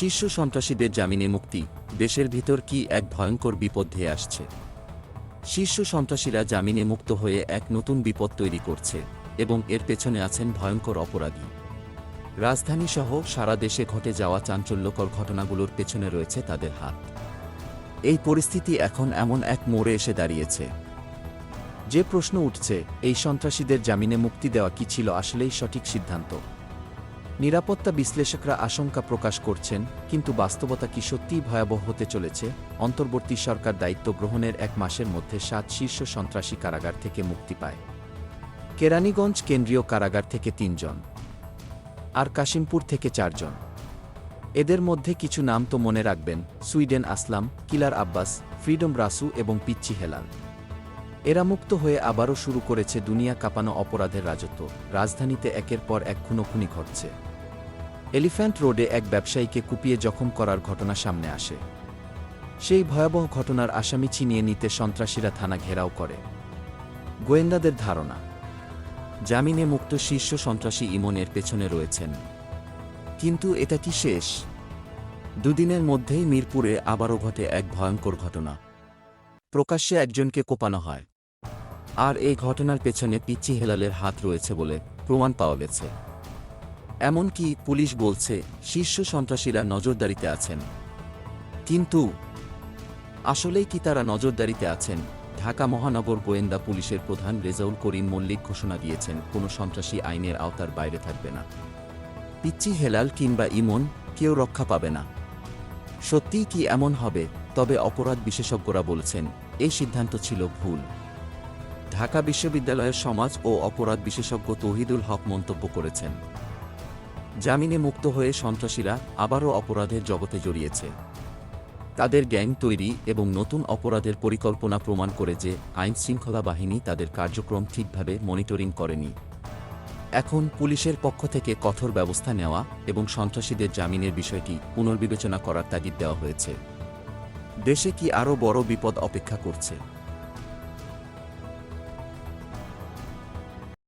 শীর্ষ সন্ত্রাসীদের জামিনে মুক্তি, দেশের ভিতর কি এক ভয়ঙ্কর বিপদ ধেয়ে আসছে? শীর্ষ সন্ত্রাসীরা জামিনে মুক্ত হয়ে এক নতুন বিপদ তৈরি করছে এবং এর পেছনে আছেন ভয়ঙ্কর অপরাধী। রাজধানীসহ সারা দেশে ঘটে যাওয়া চাঞ্চল্যকর ঘটনাগুলোর পেছনে রয়েছে তাদের হাত। এই পরিস্থিতি এখন এমন এক মোড়ে এসে দাঁড়িয়েছে। যে প্রশ্ন উঠছে, এই সন্ত্রাসীদের জামিনে মুক্তি দেওয়া কি ছিল আসলেই সঠিক সিদ্ধান্ত? নিরাপত্তা বিশ্লেষকরা আশঙ্কা প্রকাশ করছেন, কিন্তু বাস্তবতা কি সত্যিই ভয়াবহ হতে চলেছে? অন্তর্বর্তী সরকার দায়িত্ব গ্রহণের এক মাসের মধ্যে সাত শীর্ষ সন্ত্রাসী কারাগার থেকে মুক্তি পায়। কেরানীগঞ্জ কেন্দ্রীয় কারাগার থেকে তিনজন। আর কাশিমপুর থেকে চারজন। এদের মধ্যে কিছু নাম তো মনে রাখবেন, Sweden Aslam, killer Abbas, freedom Rasu এবং পিচ্চি হেলাল। এরা মুক্ত হয়ে আবারও শুরু করেছে দুনিয়া কাঁপানো অপরাধের রাজত্ব। রাজধানীতে একের পর এক খুনোখুনি ঘটছে। এলিফ্যান্ট রোডে এক ব্যবসায়ীকে কুপিয়ে জখম করার ঘটনা সামনে আসে। সেই ভয়াবহ ঘটনার আসামি ছিনিয়ে নিতে সন্ত্রাসীরা থানা ঘেরাও করে। গোয়েন্দাদের ধারণা, জামিনে মুক্ত শীর্ষ সন্ত্রাসী ইমনের পেছনে রয়েছেন। কিন্তু এটা কি শেষ? দুদিনের মধ্যেই মিরপুরে আবারও ঘটে এক ভয়ঙ্কর ঘটনা। প্রকাশ্যে একজনকে কোপানো হয়। আর এই ঘটনার পেছনে পিচ্চি হেলালের হাত রয়েছে বলে প্রমাণ পাওয়া গেছে। এমনকি পুলিশ বলছে, শীর্ষ সন্ত্রাসীরা নজরদারিতে আছেন। কিন্তু আসলেই কি তারা নজরদারিতে আছেন? ঢাকা মহানগর গোয়েন্দা পুলিশের প্রধান রেজাউল করিম মল্লিক ঘোষণা দিয়েছেন, কোনো সন্ত্রাসী আইনের আওতার বাইরে থাকবে না। পিচ্চি হেলাল কিংবা ইমন কেউ রক্ষা পাবে না। সত্যিই কি এমন হবে? তবে অপরাধ বিশেষজ্ঞরা বলছেন, এই সিদ্ধান্ত ছিল ভুল। ঢাকা বিশ্ববিদ্যালয়ের সমাজ ও অপরাধ বিশেষজ্ঞ তহিদুল হক মন্তব্য করেছেন। জামিনে মুক্ত হয়ে সন্ত্রাসীরা আবারও অপরাধের জগতে জড়িয়েছে। তাদের গ্যাং তৈরি এবং নতুন অপরাধের পরিকল্পনা প্রমাণ করে যে আইন শৃঙ্খলা বাহিনী তাদের কার্যক্রম ঠিকভাবে মনিটরিং করেনি। এখন পুলিশের পক্ষ থেকে কঠোর ব্যবস্থা নেওয়া এবং সন্ত্রাসীদের জামিনের বিষয়টি পুনর্বিবেচনা করার তাগিদ দেওয়া হয়েছে। দেশে কি আরও বড় বিপদ অপেক্ষা করছে?